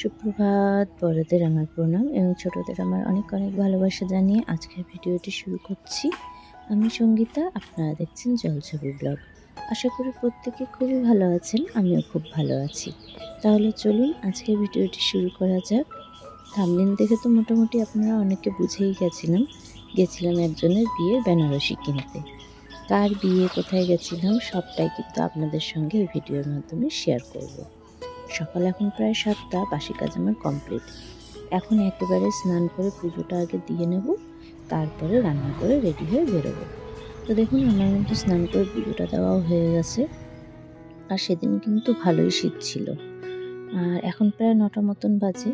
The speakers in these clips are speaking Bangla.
সুপ্রভাত, বড়দের আমার প্রণাম এবং ছোটদের আমার অনেক অনেক ভালোবাসা জানিয়ে আজকের ভিডিওটি শুরু করছি। আমি সঙ্গীতা, আপনারা দেখছেন জলছবি ব্লগ। আশা করি প্রত্যেকে খুবই ভালো আছেন, আমিও খুব ভালো আছি। তাহলে চলুন আজকের ভিডিওটি শুরু করা যাক। থামলিন দেখে তো মোটামুটি আপনারা অনেকে বুঝেই গেছিলাম। গেছিলাম একজনের বিয়ের বেনারসি কিনতে। কার বিয়ে, কোথায় গেছিলাম, সবটাই কিন্তু আপনাদের সঙ্গে এই ভিডিওর মাধ্যমে শেয়ার করব। সকাল এখন প্রায় সাতটা, বাসি কাজ আমার কমপ্লিট এখন একেবারে স্নান করে পুজোটা আগে দিয়ে নেব, তারপরে রান্না করে রেডি হয়ে বেরোবো। তো দেখুন, আমার কিন্তু স্নান করে পুজোটা দেওয়াও হয়ে গেছে। আর সেদিন কিন্তু ভালোই শীত ছিল। আর এখন প্রায় নটা মতন বাজে,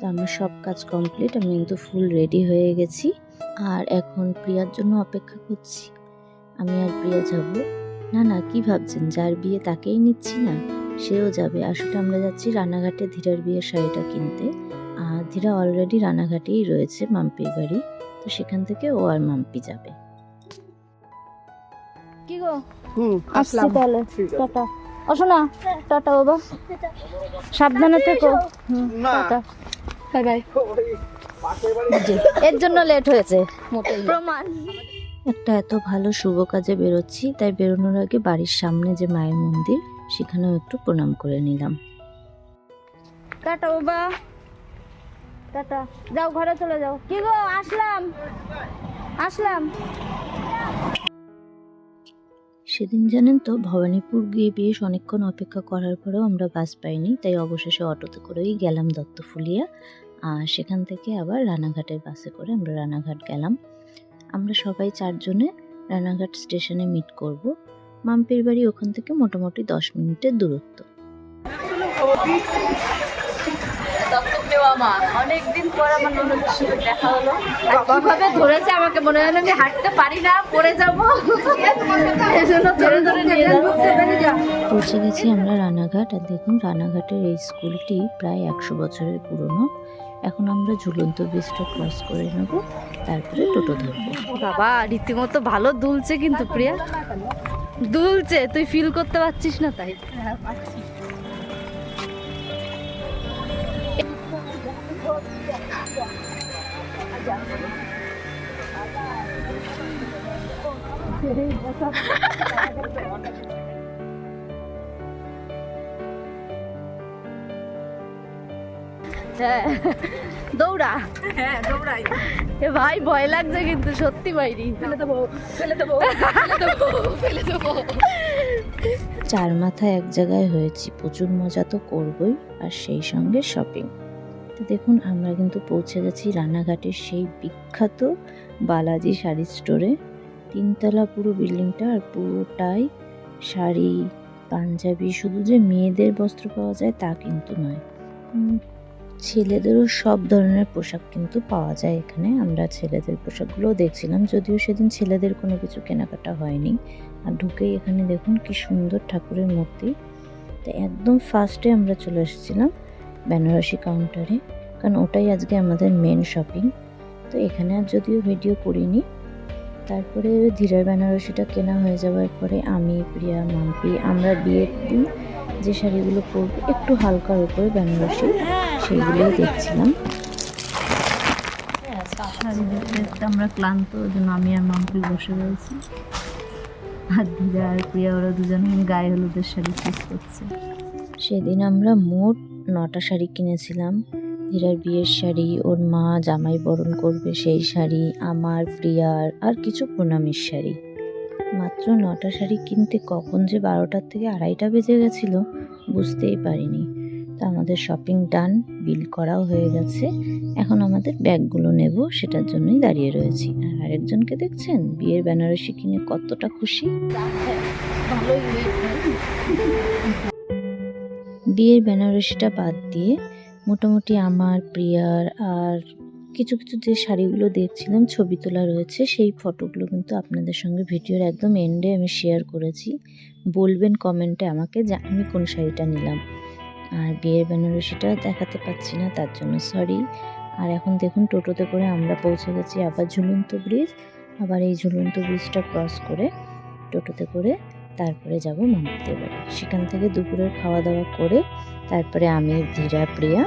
তো আমার সব কাজ কমপ্লিট আমি কিন্তু ফুল রেডি হয়ে গেছি। আর এখন প্রিয়ার জন্য অপেক্ষা করছি। আমি আর প্রিয়া যাব। না না, কি ভাবছেন? যার বিয়ে তাকেই নিচ্ছি না? সেও যাবে। আসলে আমরা যাচ্ছি রানাঘাটে ধীরার বিয়ের শাড়িটা কিনতে। আর ধীরা অলরেডি রানাঘাটেই রয়েছে মাম্পির বাড়ি। তো সেখান থেকে ও আর মাম্পি যাবে। কি গো? হুম আসলাম। তাহলে। টাটা। আসো না টাটা বাবা সাবধানে থেকো। হুম, টাটা। Bye bye. এর জন্য লেট হয়েছে। মোটেই প্রমাণ। একটা এত ভালো শুভ কাজে বেরোচ্ছি তাই বেরোনোর আগে বাড়ির সামনে যে মায়ের মন্দির সেখানেও একটু প্রণাম করে নিলাম। টাটা বাবা টাটা। যাও ঘরে চলে যাও। কি গো আসলাম। আসলাম। সেদিন জানেন তো ভবানীপুর গিয়ে বেশ অনেকক্ষণ অপেক্ষা করার পরেও আমরা বাস পাইনি তাই অবশেষে অটোতে করেই গেলাম দত্তফুলিয়া। আর সেখান থেকে আবার রানাঘাটের বাসে করে আমরা রানাঘাট গেলাম। আমরা সবাই চারজনে রানাঘাট স্টেশনে মিট করব। মাম্পির বাড়ি ওখান থেকে মোটামুটি দশ মিনিটের দূরত্ব। অনেকদিন পর আমার ননদের সাথে দেখা হলো কীভাবে ধরেছে আমাকে? মনে হয় আমি হাঁটতে পারি না পড়ে যাব। এই জন্য ধরে ধরে নিয়ে যাচ্ছে পৌঁছে গেছি আমরা রানাঘাট আর দেখুন রানাঘাটের এই স্কুলটি প্রায় একশো বছরের পুরনো। এখন আমরা ঝুলন্ত ব্রিজটা ক্রস করে নেব তারপরে টোটো ধরবো। বাবা রীতিমতো ভালো দুলছে কিন্তু প্রিয়া। দুলছে তুই ফিল করতে পারছিস না তাই। হ্যাঁ। দৌড়া। হ্যাঁ দৌড়াই। এ ভাই ভয় লাগছে কিন্তু সত্যি বাইরি ফেলে দেবো ফেলে দেবো ফেলে দেবো চার মাথায় এক জায়গায় হয়েছি প্রচুর মজা তো করবই আর সেই সঙ্গে শপিং তো দেখুন আমরা কিন্তু পৌঁছে গেছি রানাঘাটের সেই বিখ্যাত বালাজি শাড়ি স্টোরে তিনতলা পুরো বিল্ডিংটা আর পুরোটাই শাড়ি পাঞ্জাবি শুধু যে মেয়েদের বস্ত্র পাওয়া যায় তা কিন্তু নয়। ছেলেদেরও সব ধরনের পোশাক কিন্তু পাওয়া যায় এখানে। আমরা ছেলেদের পোশাকগুলোও দেখছিলাম, যদিও সেদিন ছেলেদের কোনো কিছু কেনাকাটা হয়নি। আর ঢুকেই এখানে দেখুন কি সুন্দর ঠাকুরের মূর্তি। তো একদম ফার্স্টে আমরা চলে এসেছিলাম বেনারসি কাউন্টারে কারণ ওটাই আজকে আমাদের মেন শপিং তো এখানে আর যদিও ভিডিও করিনি, তারপরে ধীরের বেনারসিটা কেনা হয়ে যাওয়ার পরে আমি, প্রিয়া, মাম্পি, আমরা বিয়ের দিন যে শাড়িগুলো পরবো, একটু হালকার উপরে বেনারসি। সেইগুলোই দেখছিলাম। আমরা ক্লান্ত ওই জন্য আমি আর মাম্পি বসে রয়েছি। আর দিদা আর প্রিয়া ওরা দুজন গায়ে হলুদের শাড়ি চুজ করছে। সেদিন আমরা মোট নটা শাড়ি কিনেছিলাম। ধীরার বিয়ের শাড়ি ওর মা জামাই বরণ করবে সেই শাড়ি আমার প্রিয়ার আর কিছু প্রণামীর শাড়ি। মাত্র নটা শাড়ি কিনতে কখন যে বারোটার থেকে আড়াইটা বেজে গেছিল বুঝতেই পারিনি। তা আমাদের শপিং ডান বিল করাও হয়ে গেছে। এখন আমাদের ব্যাগগুলো নেব, সেটার জন্যই দাঁড়িয়ে রয়েছি। আর আরেকজনকে দেখছেন? বিয়ের বেনারসি কিনে কতটা খুশি। বিয়ের বেনারসিটা বাদ দিয়ে মোটামুটি আমার, প্রিয়ার আর কিছু কিছু যে শাড়িগুলো দেখছিলাম, ছবি তোলা রয়েছে, সেই ফটোগুলো কিন্তু আপনাদের সঙ্গে ভিডিওর একদম এন্ডে আমি শেয়ার করেছি। বলবেন কমেন্টে আমাকে যে আমি কোন শাড়িটা নিলাম। আর বিয়ের বেনারসিটা দেখাতে পাচ্ছি না, তার জন্য সরি আর এখন দেখুন, টোটোতে করে আমরা পৌঁছে গেছি আবার ঝুলন্ত ব্রিজ আবার এই ঝুলন্ত ব্রিজটা ক্রস করে টোটোতে করে তারপরে যাব মামাদের বাড়ি। সেখান থেকে দুপুরের খাওয়া দাওয়া করে তারপরে আমি, ধীরা, প্রিয়া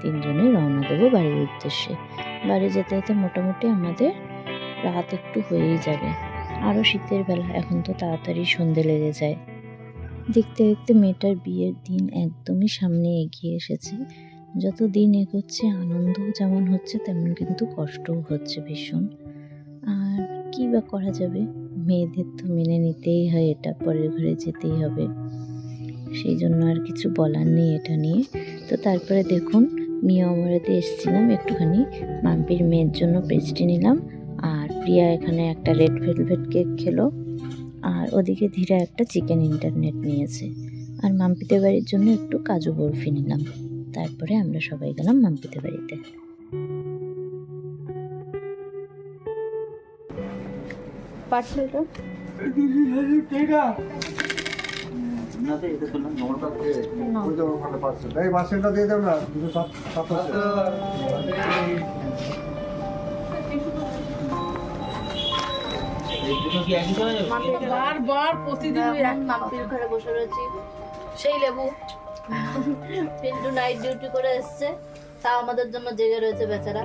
তিনজনে রওনা দেবো বাড়ির উদ্দেশ্যে। বাড়ি যেতে যেতে মোটামুটি আমাদের রাত একটু হয়েই যাবে। আরও শীতের বেলা, এখন তো তাড়াতাড়ি সন্ধে লেগে যায়। দেখতে দেখতে মেয়েটার বিয়ের দিন একদমই সামনে এগিয়ে এসেছে। যত দিন এগোচ্ছে, আনন্দও যেমন হচ্ছে, তেমন কিন্তু কষ্টও হচ্ছে ভীষণ। আর কী বা করা যাবে? মেয়েদের তো মেনে নিতেই হয়, এটা পরের ঘরে যেতেই হবে। সেই জন্য আর কিছু বলার নেই এটা নিয়ে। তো তারপরে দেখুন, মিয়া অমরাতে এসেছিলাম, একটুখানি মাম্পির মেয়ের জন্য পেস্ট্রি নিলাম। আর প্রিয়া এখানে একটা রেড ভেলভেট কেক খেলো। আর ওদিকে ধীরা একটা চিকেন ইন্টারনেট নিয়েছে। আর মাম্পিতে বাড়ির জন্য একটু কাজু বরফি নিলাম। তারপরে আমরা সবাই গেলাম মাম্পিতে বাড়িতে। দিয়ে বারবার প্রতিদিন ওই এক মাম্পির ঘরে বসে রয়েছি। সেই লেবু। পিন্টু নাইট ডিউটি করে এসছে। তাও আমাদের জন্য জেগে রয়েছে বেচারা।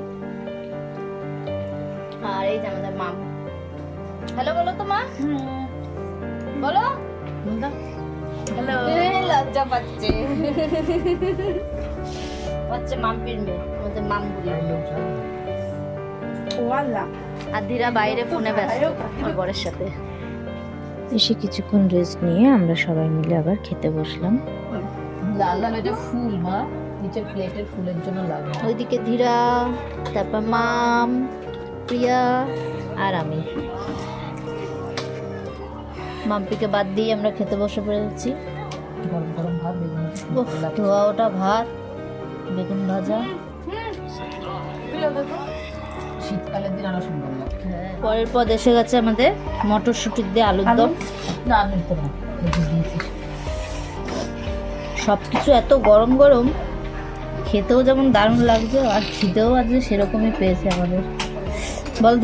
আর এই যে আমাদের মাম। হ্যালো বলো তো মা। বলো। হ্যালো। লজ্জা পাচ্ছে। হচ্ছে মাম্পির মেয়ে আমাদের মাম আর ধীরা বাইরে ফোনে ব্যস্ত বরের সাথে। এসে কিছুক্ষণ রেস্ট নিয়ে আমরা সবাই মিলে আবার খেতে বসলাম। লাল লাল এটা ফুল মা নিচের প্লেটের ফুলের জন্য লাগে ওইদিকে ধীরা তারপর মাম প্রিয়া আর আমি। মাম্পিকে বাদ দিয়ে আমরা খেতে বসে পড়েছি। গরম গরম ভাত ধোয়া ওটা ভাত বেগুন ভাজা। শীতকালের দিন আরও সুন্দর লাগে। পরের পদ এসে গেছে আমাদের মটরশুটি দিয়ে আলুর দম। না সব কিছু এত গরম গরম খেতেও যেমন দারুণ লাগছে আর খিদেও আজকে সেরকমই পেয়েছে আমাদের। বল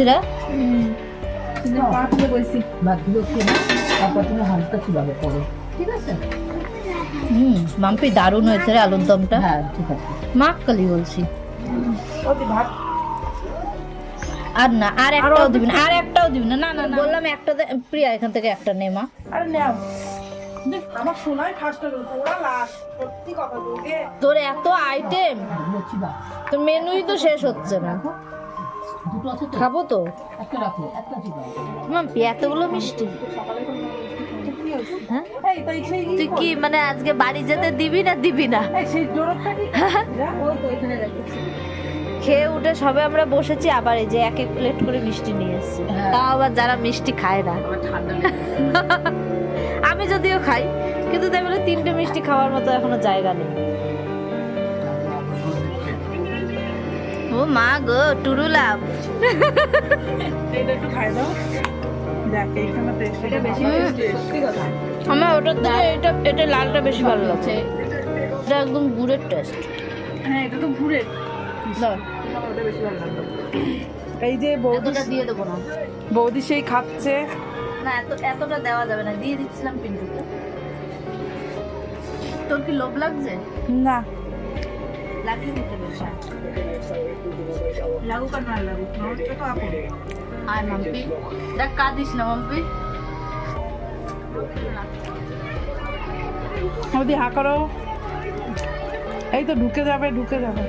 আছে? হুম মাম্পি দারুণ হয়েছে রে আলুর দমটা। হ্যাঁ ঠিক আছে। মাক কালি বলছি আর না আর একটাও দিবি না। আর একটাও দিবি না না না। বললাম একটা প্রিয়া এখান থেকে একটা নে মা। আরে নাও আমার ওরা সত্যি কথা তোর এত আইটেম তোর মেনুই তো শেষ হচ্ছে না। খাব তো? এতগুলো মিষ্টি। হ্যাঁ? তাই কি মানে আজকে বাড়ি যেতে দিবি না দিবি না? সেই খেয়ে উঠে সবে আমরা বসেছি আবার এই যে এক এক প্লেট করে মিষ্টি নিয়ে এসেছি। হ্যাঁ। তাও আবার যারা মিষ্টি খায় না। আমি যদিও খাই কিন্তু তাই বলে তিনটে মিষ্টি খাওয়ার মতো এখনও জায়গা নেই। ও মা গো টুরু লাভ। দাও। আমার ওটার থেকে এটা এটা লালটা বেশি ভালো লাগছে এটা একদম গুড়ের টেস্ট হ্যাঁ এটা তো ভুরে আমার ওটা বেশি ভালো লাগল। এই যে বৌদি দিয়ে দেবো না। বৌদি সেই খাচ্ছে। না এত এতটা দেওয়া যাবে না দিয়ে দিচ্ছিলাম পিন্টুকে। তোর কি লোভ লাগছে? না। লাগিয়ে দিতে আর তো আপন। আয় মাম্পি। দেখ কাঁদিস না মাম্পি। বৌদি হা করো। এই তো ঢুকে যাবে ঢুকে যাবে।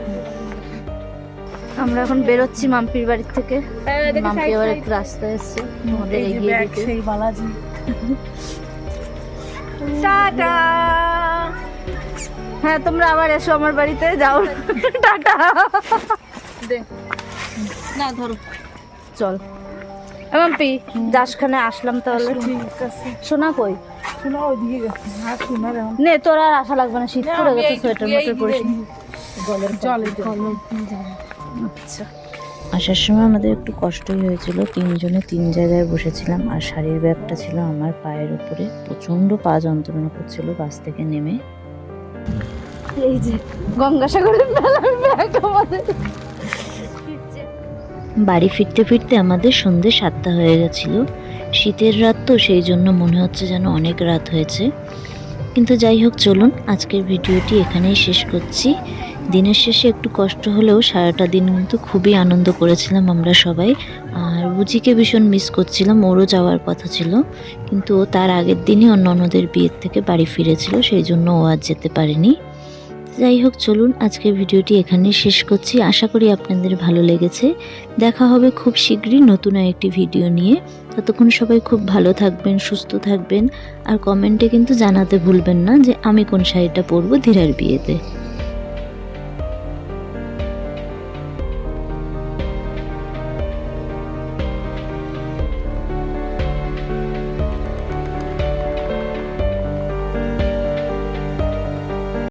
আমরা এখন বেরোচ্ছি মাম্পির বাড়ি থেকে। মাম্পি আবার একটু রাস্তায় এসছে আমাদের এগিয়ে দিতে সেই বালাজি। টাটা হ্যাঁ তোমরা আবার এসো আমার বাড়িতে যাও। টাটা না ধরো। চল। মাম্পি যাসখানে আসলাম তাহলে। ঠিক আছে। সোনা কই? শোনা ওইদিকে গেছে। আর শোনার নে তোর আর আশা লাগবে না শীত পড়ে গেছে সোয়েটার মোটর পরিস জলে জলে আচ্ছা। আসার সময় আমাদের একটু কষ্টই হয়েছিল। তিনজনে তিন জায়গায় বসেছিলাম আর শাড়ির ব্যাগটা ছিল আমার পায়ের উপরে। প্রচণ্ড পা যন্ত্রণা করছিল বাস থেকে নেমে। এই যে গঙ্গাসাগরের মেলার ব্যাগ আমাদের। বাড়ি ফিরতে ফিরতে আমাদের সন্ধে সাতটা হয়ে গেছিল। শীতের রাত তো সেই জন্য মনে হচ্ছে যেন অনেক রাত হয়েছে। কিন্তু যাই হোক চলুন আজকের ভিডিওটি এখানেই শেষ করছি। দিনের শেষে একটু কষ্ট হলেও সারাটা দিন কিন্তু খুবই আনন্দ করেছিলাম আমরা সবাই। আর বুচিকে ভীষণ মিস করছিলাম, ওরও যাওয়ার কথা ছিল। কিন্তু ও তার আগের দিনই অন্য অন্যদের বিয়ের থেকে বাড়ি ফিরেছিল, সেই জন্য ও আর যেতে পারেনি। যাই হোক, চলুন আজকের ভিডিওটি এখানেই শেষ করছি। আশা করি আপনাদের ভালো লেগেছে। দেখা হবে খুব শীঘ্রই নতুন একটি ভিডিও নিয়ে। ততক্ষণ সবাই খুব ভালো থাকবেন, সুস্থ থাকবেন। আর কমেন্টে কিন্তু জানাতে ভুলবেন না যে আমি কোন শাড়িটা পরবো, ধীরার বিয়েতে।